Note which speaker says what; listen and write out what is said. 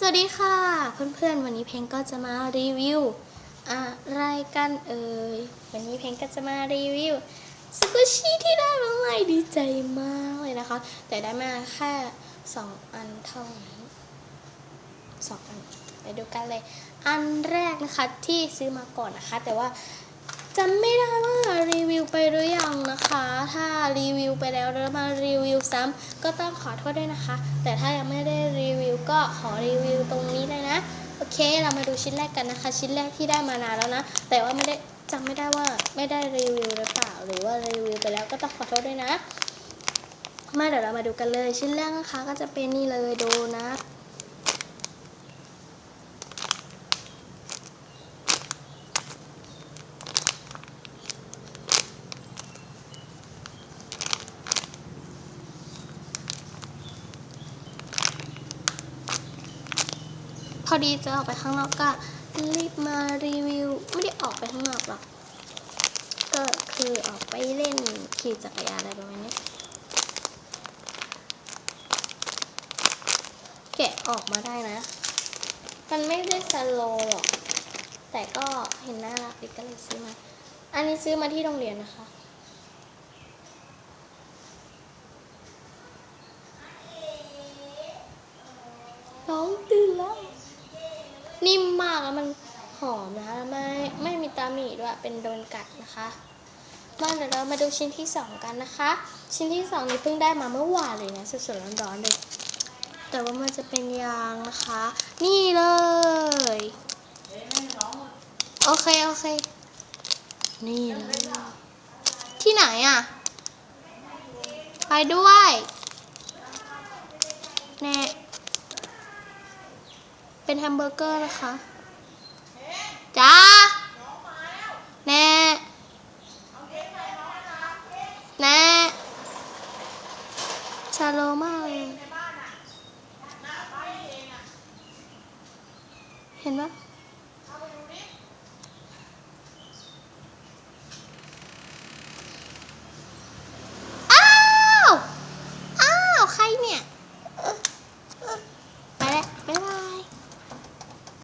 Speaker 1: สวัสดีค่ะ เพื่อนๆ วันนี้เพลงก็จะมารีวิวอะไรกันเอ่ย วันนี้เพลงก็จะมารีวิวสกุชี่ที่ได้มาใหม่ดีใจมากเลยนะคะ แต่ได้มาแค่สองอันเท่านั้นสองอันไปดูกันเลย อันแรกนะคะที่ซื้อมาก่อนนะคะ แต่ว่าจำไม่ได้ว่ารีวิวไปหรือยังนะคะ ถ้ารีวิวไปแล้วแล้วมารีวิวซ้ำก็ต้องขอโทษด้วยนะคะ แต่ถ้ายังไม่ได ก็ขอรีวิวตรงนี้เลยนะ โอเค เรามาดูชิ้นแรกกันนะคะ ชิ้นแรกที่ได้มานานแล้วนะ แต่ว่าไม่ได้จำไม่ได้ว่าไม่ได้รีวิวหรือเปล่า หรือว่ารีวิวไปแล้วก็ต้องขอโทษด้วยนะ มาเดี๋ยวเรามาดูกันเลย ชิ้นแรกนะคะก็จะเป็นนี่เลยโดนัท พอดีจะออกไปข้างนอกก็รีบมารีวิว ไม่ได้ออกไปข้างนอกหรอก ก็คือออกไปเล่นขี่จักรยานอะไรประมาณนี้ แกะออกมาได้นะ มันไม่ได้สโลหรอก แต่ก็เห็นน่ารักดีก็เลยซื้อมา อันนี้ซื้อมาที่โรงเรียนนะคะ น้องตื่นแล้ว นิ่ม มันหอมนะคะไม่ไม่มีตาหมีด้วยเป็นโดนกัดนะคะมาเดี๋ยวเรามาดูชิ้นที่สองกันนะคะ ชิ้นที่สองนี้เพิ่งได้มาเมื่อวานเลยนะสดๆร้อนๆเลยแต่ว่ามันจะเป็นยางนะคะ นี่เลยโอเคโอเค นี่เลยที่ไหนอะ ไปด้วยแน่เป็นแฮมเบอร์เกอร์นะคะ จ้า แน่ แน่ ชาโลมากเลยเห็นปะ